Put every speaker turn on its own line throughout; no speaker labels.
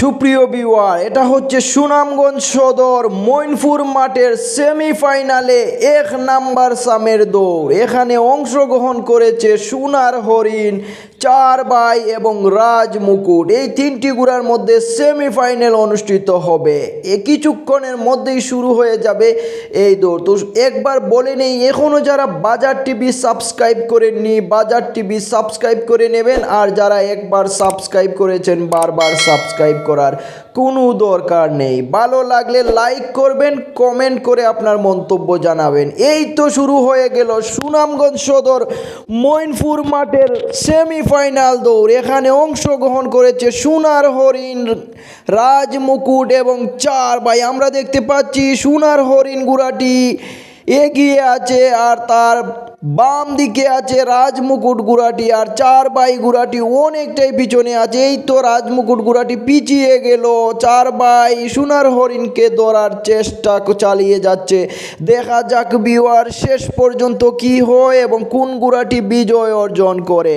সুপ্রিয় বিওয়ার এটা হচ্ছে সুনামগঞ্জ সদর মৈনপুর মাঠের সেমিফাইনালে এক নাম্বার সামের দৌড়। এখানে অংশগ্রহণ করেছে সোনার হরিণ চার বাই এবং রাজ মুকুট এই তিনটি গুড়ার মধ্যে সেমিফাইনাল অনুষ্ঠিত হবে। এ কিছুক্ষণের মধ্যেই শুরু হয়ে যাবে এই দৌড়। তো একবার বলে নেই এখনও যারা বাজার টিভি সাবস্ক্রাইব করেননি, বাজার টিভি সাবস্ক্রাইব করে নেবেন। আর যারা একবার সাবস্ক্রাইব করেছেন, বারবার সাবস্ক্রাইব করার কোনো দরকার নেই। ভালো লাগলে লাইক করবেন কমেন্ট করে আপনার মন্তব্য জানাবেন। এই তো শুরু হয়ে গেল সুনামগঞ্জ সদর মৈনপুর মাঠের সেমিফাইনাল দৌড়। এখানে অংশগ্রহণ করেছে সোনার হরিণ রাজমুকুট এবং চার ভাই। আমরা দেখতে পাচ্ছি সোনার হরিণ গুড়াটি এগিয়ে আছে আর তার বাম দিকে আছে রাজমুকুট গুড়াটি আর চার বাই গুড়াটি অনেকটাই পিছনে আছে। এই তো রাজমুকুট গুড়াটি পিছিয়ে গেল। চার বাই সোনার হরিণকে ধরার চেষ্টা চালিয়ে যাচ্ছে। দেখা যাক বিওয়ার শেষ পর্যন্ত কি হয় এবং কোন গুড়াটি বিজয় অর্জন করে।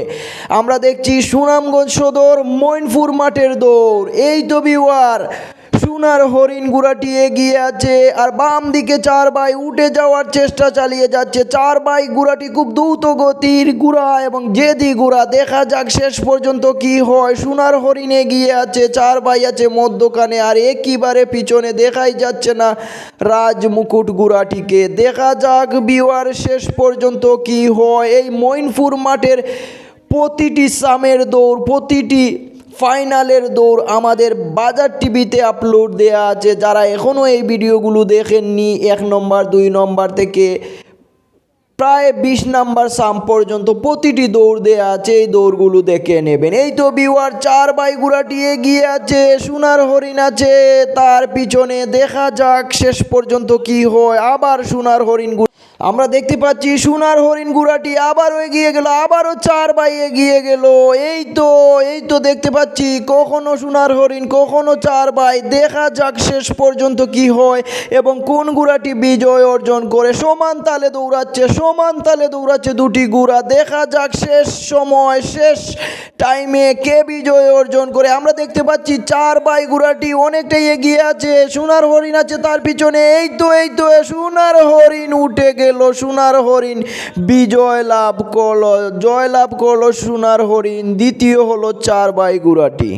আমরা দেখছি সুনামগঞ্জ সদর মৈনপুর মাঠের দৌড়। এই তো বিওয়ার সোনার হরিণ গুড়াটি এগিয়ে আছে আর বাম দিকে চার বাই উঠে যাওয়ার চেষ্টা চালিয়ে যাচ্ছে। চার বাই গুড়াটি খুব দ্রুত গতির গুড়া এবং জেদি গুড়া। দেখা যাক শেষ পর্যন্ত কি হয়। সোনার হরিণ এগিয়ে আছে, চার বাই আছে মধ্যখানে আর একইবারে পিছনে দেখাই যাচ্ছে না রাজ মুকুট গুড়াটিকে। দেখা যাক বিওয়ার শেষ পর্যন্ত কি হয়। এই মৈনপুর মাঠের প্রতিটি সামের দৌড়, প্রতিটি ফাইনালের দৌড় আমাদের বাজার টিভিতে আপলোড দেয়া আছে। যারা এখনও এই ভিডিওগুলো দেখেননি, এক নম্বর, দুই নম্বর থেকে প্রায় বিশ নাম্বার সাম পর্যন্ত প্রতিটি দৌড় দেয়া আছে, এই দৌড়গুলো দেখে নেবেন। এই তো বিওয়ার চার বাই গুড়াটি এগিয়ে আছে, সোনার হরিণ আছে। তার পিছনে দেখা যাক শেষ পর্যন্ত কি হয়। আবার সোনার হরিণ গু- আমরা দেখতে পাচ্ছি সোনার হরিণ গুড়াটি আবারও এগিয়ে গেল, আবারও চার বাই এগিয়ে গেল। এই তো এই তো দেখতে পাচ্ছি কখনো সোনার হরিণ, কখনো চার বাই। দেখা যাক শেষ পর্যন্ত কি হয় এবং কোন গুড়াটি বিজয় অর্জন করে সমান তালে দৌড়াচ্ছে সমান তালে দৌড়াচ্ছে দুটি গুড়া। দেখা যাক, শেষ সময়, শেষ টাইমে কে বিজয় অর্জন করে। আমরা দেখতে পাচ্ছি চার বাই গুড়াটি অনেকটাই এগিয়ে আছে। সোনার হরিণ আছে তার পিছনে। এই তো এই তো, সোনার হরিণ উঠে গেল। সোনার হরিণ বিজয় লাভ করল, জয় লাভ করল সোনার হরিণ। দ্বিতীয় হলো চার বাই গুড়াটি।